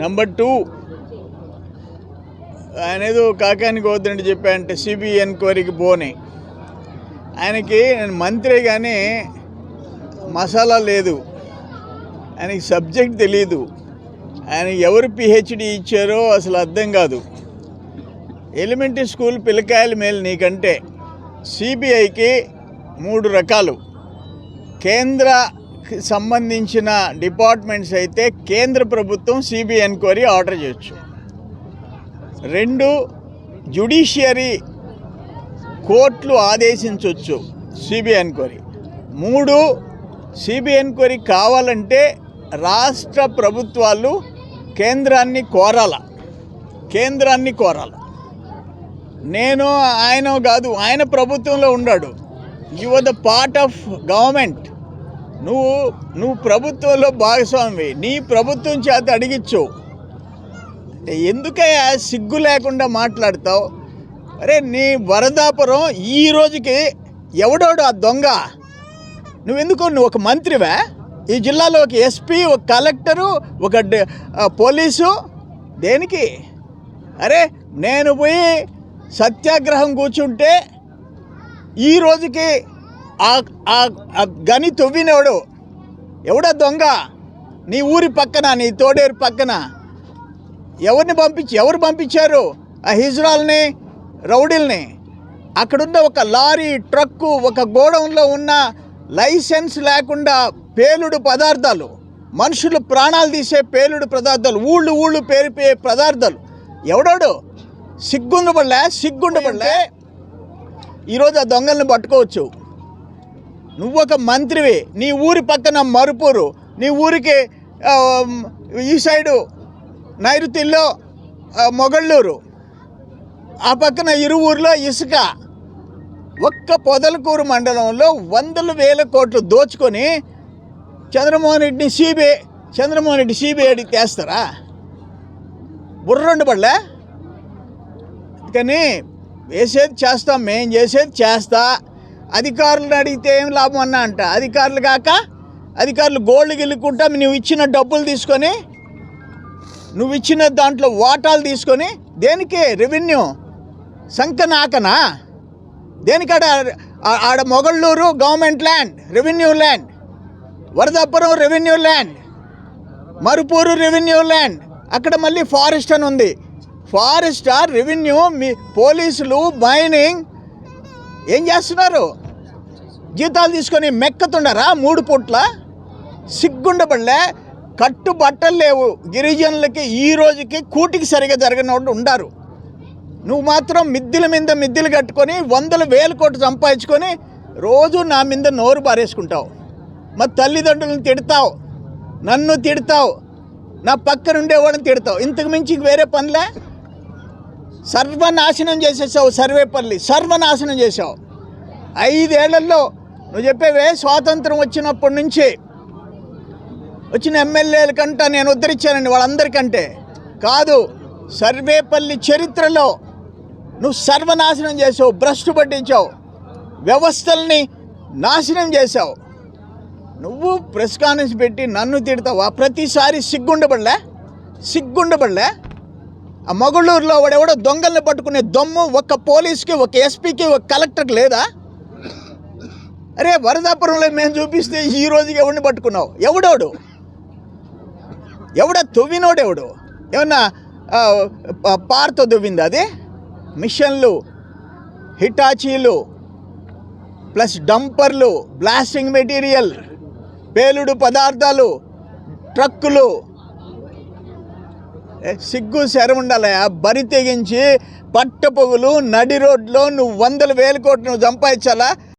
Number two ఆయన ఏదో కాకానికి వద్దండి చెప్పాయంటే సిబిఐ ఎంక్వైరీకి పోని. ఆయనకి నేను మంత్రి కానీ మసాలా లేదు. ఆయనకి సబ్జెక్ట్ తెలియదు ఆయన ఎవరు పిహెచ్డి ఇచ్చారో అసలు అర్థం కాదు. ఎలిమెంటరీ స్కూల్ పిల్లకాయల మేలు నీకంటే సిబిఐకి మూడు రకాలు. కేంద్ర సంబంధించిన డిపార్ట్మెంట్స్ అయితే కేంద్ర ప్రభుత్వం సిబిఐ ఎంక్వైరీ ఆర్డర్ చేయొచ్చు. రెండు జుడిషియరీ కోర్టులు ఆదేశించవచ్చు సిబిఐ ఎంక్వైరీ. మూడు సిబిఐ ఎంక్వైరీ కావాలంటే రాష్ట్ర ప్రభుత్వాలు కేంద్రాన్ని కోరాల. కేంద్రాన్ని కోరాల. నేను ఆయన కాదు ఆయన ప్రభుత్వంలో ఉన్నాడు. You are the part of government నువ్వు నువ్వు ప్రభుత్వంలో భాగస్వామి నీ ప్రభుత్వం చేత అడిగిచ్చు. ఎందుకయ్యా సిగ్గు లేకుండా మాట్లాడతావు? అరే నీ వరదాపురం ఈ రోజుకి ఎవడోడు ఆ దొంగ? నువ్వెందుకు? నువ్వు ఒక మంత్రివా? ఈ జిల్లాలో ఒక ఎస్పీ ఒక కలెక్టరు ఒక పోలీసు? దేనికి? అరే నేను పోయి సత్యాగ్రహం కూర్చుంటే ఈ రోజుకి ఆ- ఆ- గని తొవ్వినోడు. ఎవడో దొంగ? నీ ఊరి పక్కన నీ తోడేరు పక్కన. ఎవరిని పంపించి ఎవరు పంపించారు? ఆ హిజ్రాల్ని రౌడీల్ని. అక్కడున్న ఒక లారీ ట్రక్కు ఒక గోడౌన్లో ఉన్న లైసెన్స్ లేకుండా పేలుడు పదార్థాలు మనుషులు ప్రాణాలు తీసే పేలుడు పదార్థాలు ఊళ్ళు ఊళ్ళు పేరిపోయే పదార్థాలు. ఎవడోడు? సిగ్గుండబడలే సిగ్గుండబడలే. ఈరోజు ఆ దొంగల్ని పట్టుకోవచ్చు. నువ్వు ఒక మంత్రివి. నీ ఊరి పక్కన మరుపూరు. నీ ఊరికి ఈ సైడు నైరుతిలో మొగళ్ళూరు. ఆ పక్కన ఇరు ఊర్లో ఇసుక. ఒక్క పొదలకూరు మండలంలో వందల వేల కోట్లు దోచుకొని చంద్రమోహన్ రెడ్డిని సిబిఐ చంద్రమోహన్ రెడ్డి సిబిఐడికి తెస్తారా? బుర్రండు పడలే? కానీ వేసేది చేస్తాం మేం చేసేది చేస్తా. అధికారులను అడిగితే ఏం లాభం అన్నా అంట. అధికారులు కాక అధికారులు గోల్డ్ గిల్లుకుంటా నువ్వు ఇచ్చిన డబ్బులు తీసుకొని నువ్వు ఇచ్చిన దాంట్లో వాటాలు తీసుకొని దేనికి? రెవెన్యూ సంకనాకనా? దేనికాడ? ఆడ Mogallur government land revenue land. Varadapuram revenue land. Marupur revenue land. అక్కడ మళ్ళీ ఫారెస్ట్ అని ఉంది. ఫారెస్ట్ ఆర్ రెవెన్యూ మీ పోలీసులు మైనింగ్ ఏం చేస్తున్నారు? జీతాలు తీసుకొని మెక్కతుండరా మూడు పూట్ల? సిగ్గుండబడలే. కట్టు బట్టలు లేవు. గిరిజనులకి ఈ రోజుకి కూటికి సరిగా జరగని వాళ్ళు ఉండారు. నువ్వు మాత్రం మిద్దెల మీద మిద్దెలు కట్టుకొని వందల వేల కోట్లు సంపాదించుకొని రోజు నా మీద నోరు పారేసుకుంటావు మా తల్లిదండ్రులను తిడతావు. నన్ను తిడతావు. నా పక్కన ఉండేవాడిని తిడతావు. ఇంతకు మించి వేరే పనులే? సర్వనాశనం చేసేసావు సర్వేపల్లి సర్వనాశనం చేసావు. ఐదేళ్ళలో నువ్వు చెప్పేవే స్వాతంత్రం వచ్చినప్పటి నుంచి వచ్చిన ఎమ్మెల్యేల కంటే నేను ఉద్ధరించానండి వాళ్ళందరికంటే. కాదు సర్వేపల్లి చరిత్రలో నువ్వు సర్వనాశనం చేసావు భ్రష్టు పట్టించావు వ్యవస్థల్ని నాశనం చేసావు. నువ్వు ప్రెస్ కాన్ఫరెన్స్ పెట్టి నన్ను తిడతావా? ప్రతిసారి సిగ్గుండబడలే? సిగ్గుండబడలే? మొగుళ్ళూరులో వాడెవడో దొంగల్ని పట్టుకునే దొమ్ము ఒక పోలీస్కి ఒక ఎస్పీకి ఒక కలెక్టర్కి లేదా? అరే వరదాపురంలో మేము చూపిస్తే ఈ రోజుకి ఎవడిని పట్టుకున్నావు? ఎవడోడు? ఎవడ తవ్వినోడెవడు ఏమన్నా పార్తో దువ్వింది అది? మిషన్లు హిటాచీలు ప్లస్ డంపర్లు బ్లాస్టింగ్ మెటీరియల్ పేలుడు పదార్థాలు ట్రక్కులు సిగ్గు శరముండాలయా బరి తెగించి పట్టపొగులు నడి రోడ్లో నువ్వు వందల వేల కోట్లు నువ్వు సంపాదించాలా?